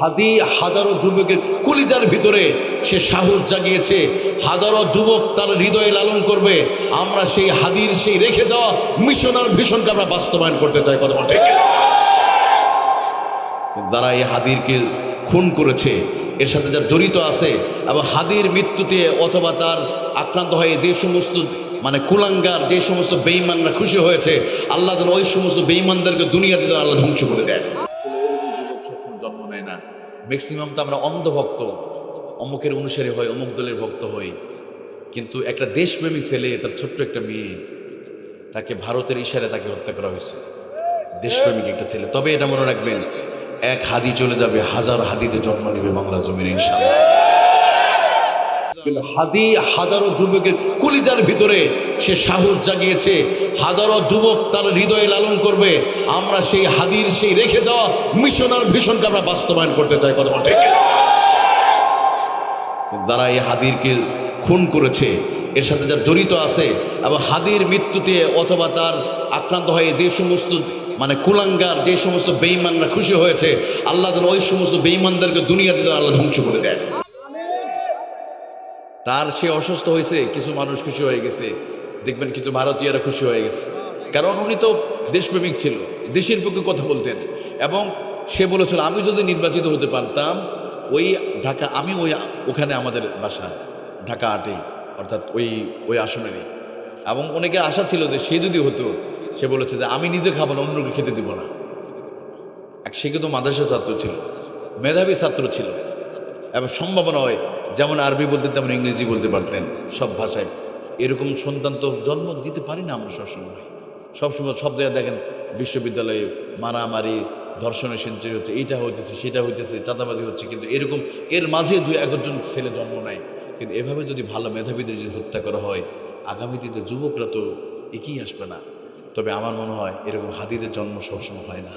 হাদি হাজারো যুবকের কলিজার ভিতরে সে সাহস জাগিয়েছে। হাজারো যুবক তার হৃদয়ে লালন করবে। আমরা সেই হাদির সেই রেখে যাওয়া মিশনার ভীষণকে আমরা বাস্তবায়ন করতে চাই, কথা যারা এই হাদিরকে খুন করেছে, এর সাথে যারা জড়িত আছে, এবং হাদির মৃত্যুতে অথবা তার আক্রান্ত হয়ে যে সমস্ত মানে কুলাঙ্গার, যে সমস্ত বেঈমানরা খুশি হয়েছে, আল্লাহ যেন ওই সমস্ত বেঈমানদেরকে দুনিয়াতে আল্লাহ ধ্বংস করে দেয় সবসময় জন্ম নেয় না। ম্যাক্সিমাম তো আমরা অন্ধভক্ত। অমুকের অনুসারী হয়, অমুক দলের ভক্ত হই কিন্তু একটা দেশপ্রেমিক ছেলে, তার ছোট্ট একটা মেয়ে, তাকে ভারতের ইশারে তাকে হত্যা করা হয়েছে। দেশপ্রেমিক একটা ছেলে। তবে এটা মনে রাখবেন, এক হাদি চলে যাবে, হাজার হাদিতে জন্ম নেবে বাংলা জমির ইনশাল্লাহ কিন্তু হাদি হাজারো যুবকের কলিজার ভিতরে সে সাহস জাগিয়েছে। হাজারো যুবক তার হৃদয়ে লালন করবে। আমরা সেই হাদির সেই রেখে যাওয়া মিশনার ভীষণকে আমরা বাস্তবায়ন করতে চাই, কথা বলতে যারা এই হাদিরকে খুন করেছে, এর সাথে যারা জড়িত আছে, এবং হাদির মৃত্যুতে অথবা তার আক্রান্ত হয়ে যে সমস্ত মানে কুলাঙ্গার, যে সমস্ত বেঈমানরা খুশি হয়েছে, আল্লাহ ওই সমস্ত বেঈমানদেরকে দুনিয়াতে আল্লাহ ধ্বংস করে দেয়। তার সে অসুস্থ হয়েছে, কিছু মানুষ খুশি হয়ে গেছে। দেখবেন কিছু ভারতীয়রা খুশি হয়ে গেছে। কারণ উনি তো দেশপ্রেমিক ছিল, দেশের পক্ষে কথা বলতেন। এবং সে বলেছিল, আমি যদি নির্বাচিত হতে পারতাম, ওই ঢাকা, আমি ওই, ওখানে আমাদের বাসা, ঢাকা আটে, অর্থাৎ ওই ওই আসনেরই। এবং অনেকে আশা ছিল যে সে যদি হতো, সে বলেছে যে, আমি নিজে খাব না অন্যকে খেতে দিব না। এক, সে কিন্তু মাদ্রাসা ছাত্র ছিল, মেধাবী ছাত্র ছিল। এবং সম্ভাবনা হয় যেমন আরবি বলতেন, তেমন ইংরেজি বলতে পারতেন সব ভাষায়। এরকম সন্তান তো জন্ম দিতে পারি না আমরা সবসময়। সবসময় সব জায়গায় দেখেন, বিশ্ববিদ্যালয়ে মারামারি, ধর্ষণের সেঞ্চুরি হচ্ছে, এইটা হইতেছে, সেটা হইতেছে, চাঁদাবাজি হচ্ছে, কিন্তু এরকম এর মাঝে দুই একজন ছেলে জন্ম নেয়। কিন্তু এভাবে যদি ভালো মেধাবীদের যদি হত্যা করা হয় আগামী দিনে যুবকরা তো এগিয়ে আসবে না। তবে আমার মনে হয় এরকম হাদিদের জন্ম সবসময় হয় না।